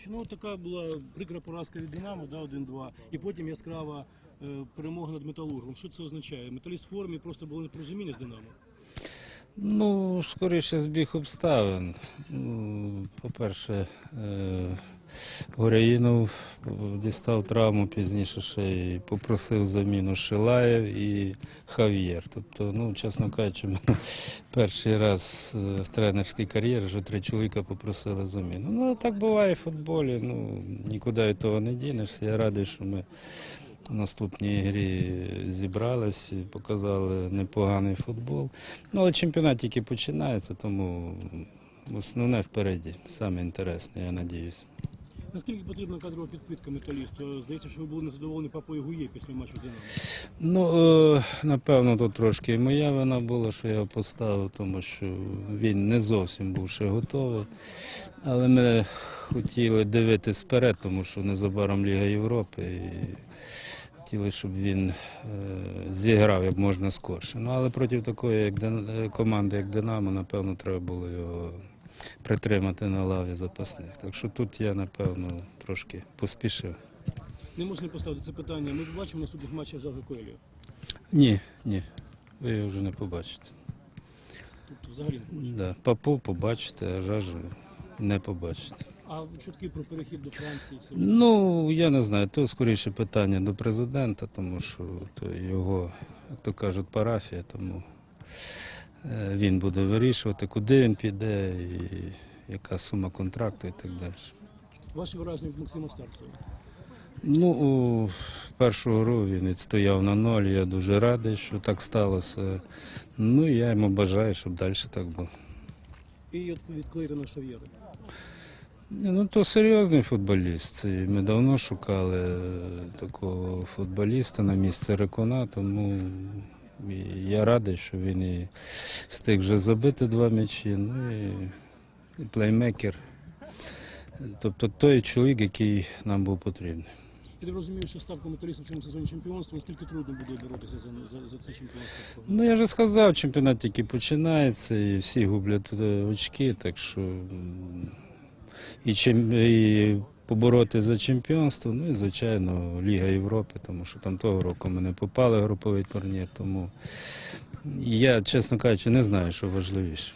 що ну така була прикра поразка від Динамо, да, 1-2, і потім яскрава е, перемога над металургом. Що це означає? Металіст в формі просто було непорозуміння з Динамо. Ну, скоріше збіг обставин. Ну, По-перше, е, Горяїнов дістав травму, пізніше ще й попросив заміну Шилаєв і Хав'єр. Тобто, ну, чесно кажучи, перший раз е, в тренерській кар'єрі, що три чоловіка попросили заміну. Ну, так буває в футболі, ну, нікуди від того не дінешся. Я радий, що ми в наступній грі зібрались показали непоганий футбол. Ну, але чемпіонат тільки починається, тому основне впереді. Саме інтересне, я надіюсь. Наскільки потрібна кадрова підпитка металісту? Здається, що ви були незадоволені папою Гує після матчу Динамо. Ну, е, напевно, тут трошки і моя вина була, що я його поставив, тому що він не зовсім був ще готовий. Але ми хотіли дивитись вперед, тому що незабаром Ліга Європи. І хотіли, щоб він е, зіграв як можна скорше. Ну, але проти такої як е, команди, як Динамо, напевно, треба було його притримати на лаві запасних. Так що тут я, напевно, трошки поспішив. Не можна поставити це питання. Ми побачимо наступних матчах за Коелію. Ні, ні. Ви його вже не побачите. Тобто взагалі не побачимо. Да, папу побачите, а жажу не побачите. А чутки про перехід до Франції. Ну, я не знаю, то скоріше питання до президента, тому що то його, як то кажуть, парафія, тому е, він буде вирішувати, куди він піде і яка сума контракту і так далі. Ваші враження від Максима Старцева? Ну, у першу гру він відстояв на ноль. Я дуже радий, що так сталося. Ну, я йому бажаю, щоб далі так було. І от від Клейтона Шав'єра. Ні, Ну, то серйозний футболіст. І ми давно шукали е, такого футболіста на місце Рекона, тому я радий, що він і встиг вже забити два м'ячі, ну і, плеймекер. Тобто той чоловік, який нам був потрібний. Я так розумію, що ставка металіста в цьому сезоні чемпіонства, наскільки трудно буде боротися за, за, за це чемпіонство? Ну, я вже сказав, чемпіонат тільки починається і всі гублять е, очки, так що і, чим, і побороти за чемпіонство, ну і звичайно Ліга Європи, тому що там того року ми не попали в груповий турнір, тому я, чесно кажучи, не знаю, що важливіше.